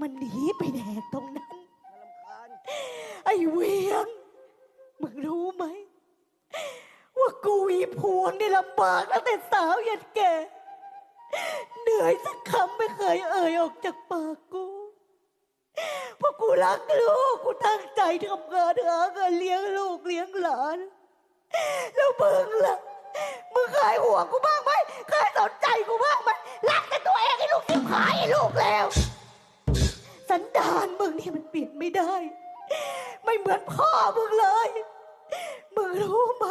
มันหนีไปแดกตรงนั้น ไอ้เวียง มึงรู้ไหม ว่ากูอีพวงนี่ลำบากตั้งแต่สาวยันแก่ เหนื่อยสักคำไม่เคยเอ่ยออกจากปากกูเพราะกูรักลูก กูตั้งใจทำงานหาเงินเลี้ยงลูกเลี้ยงหลาน แล้วมึงล่ะ มึงเคยห่วงกูบ้างไหม เคยสนใจกูบ้างไหมรักแต่ตัวเองไอ้ลูกทิพหายไอ้ลูกแล้ว สันดานมึงนี่มันเปลี่ยนไม่ได้ ไม่เหมือนพ่อมึงเลย มึงรู้ไหม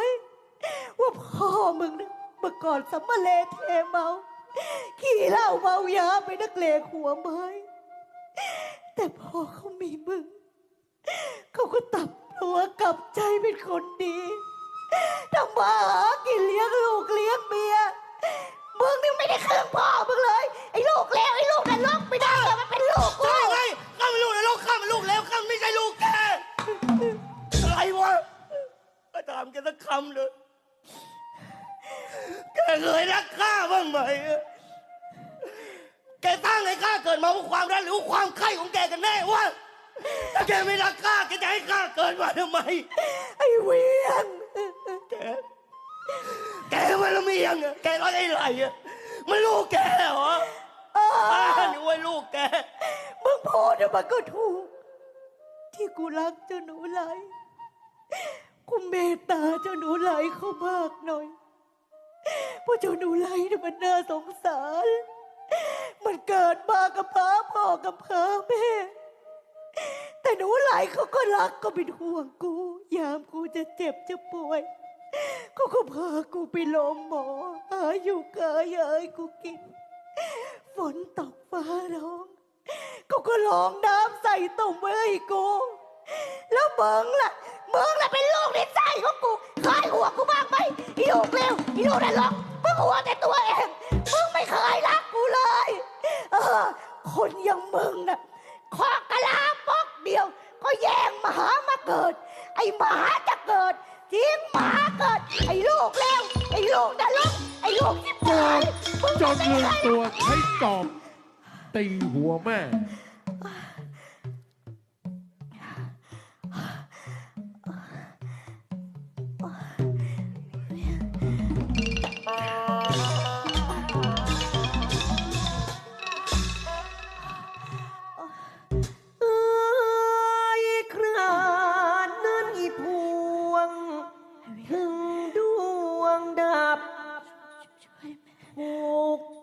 ว่าพ่อมึงนะเมื่อก่อนสัมมาเลเทเมา ขี่เหล้าเมายาไปนักเลงหัวไม้แต่พอเขามีมึง เขาก็ตับตัวกลับใจเป็นคนดีทำมาหากินเลี้ยงลูกเลี้ยงเมียมึงนี่ไม่ได้เครื่องพ่อามแกสักคำเลย แกเคยรักข้าบ้างไหม แกตั้งให้ข้าเกิดมาเพราะความรักหรือว่าความใคร่ของแกกันแน่วะ ถ้าแกไม่รักข้าแกจะให้ข้าเกิดมาทำไม ไอ้เวียงแก แกมันละเมียงอะแกรักไอ้ไรอะมันลูกแกเหรอเออ้าอนี่ว่าลูกแก มึงพูดอะมันก็ถูก ที่กูรักเจ้าหนูไหลกู เมตตาเจ้าหนูไหลเขามากหน่อยเพราะเจ้าหนูไหลเนี่ยมันน่าสงสาร มันเกิดมากับพาพ่อกับพาแม่ แต่หนูไหลเขาก็รักก็เป็นห่วงกู ยามกูจะเจ็บจะป่วยเขาก็พากูไปโรงหมอหาอยู่กายเอ้ยกูกิน ฝนตกฟ้าร้องเขาก็ร้องน้ำใส่ตุ่มไว้ให้กู แล้วมึงล่ะ มึงล่ะเป็นลูกในใจของกูเคยห่วงกูบ้างไหมอีลูกเร็วอีลูกนั่นหรอกมึงห่วงแต่ตัวเองมึงไม่เคยรักกูเลยเออคนอย่างมึงน่ะขอกะลาปอกเดียว ก็แย่งหมามาเกิด ไอ้หมาจะเกิดทิ้งหมาเกิด ไอ้ลูกเร็วไอ้ลูกนรกไอ้ลูกที่โกรผ่านธจนลืมตัวใช้จอบตีหัวแม่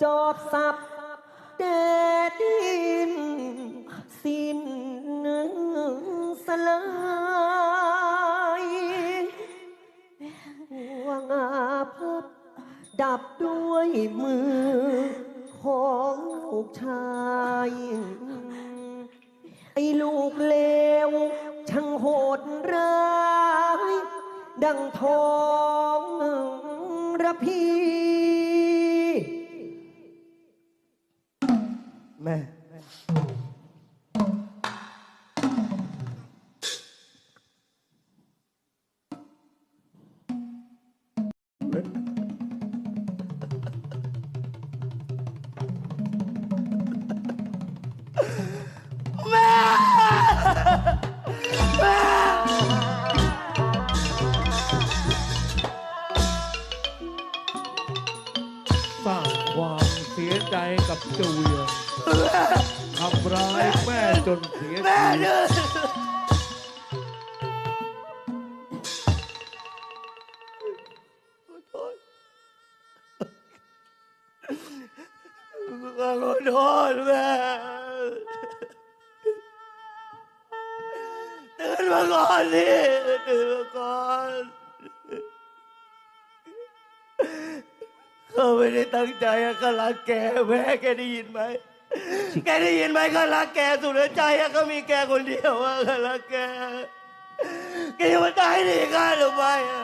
จอบสับแดดดิน สิ้นสลายห่วงอาภัพดับด้วยมือของลูกชาย ไอ้ลูกเลว ช่างโหดร้าย ดังทองระพี 没。没。没。没。放花。 สียใจกับเจาเวียงทำร้ายแม่จนเสียแม่ชีวิเด้ตอขอโทษแม่ตื่นมาก่อนสิตื่นมาก่อน เขาไม่ได้ตั้งใจอะเขารักแกแม่แกได้ยินไหมแกได้ยินไหมเขารักแกสุดหัวใจอะเขามีแกคนเดียวอะเขารักแกแกจะมาตายหนีข้าทำไมอะ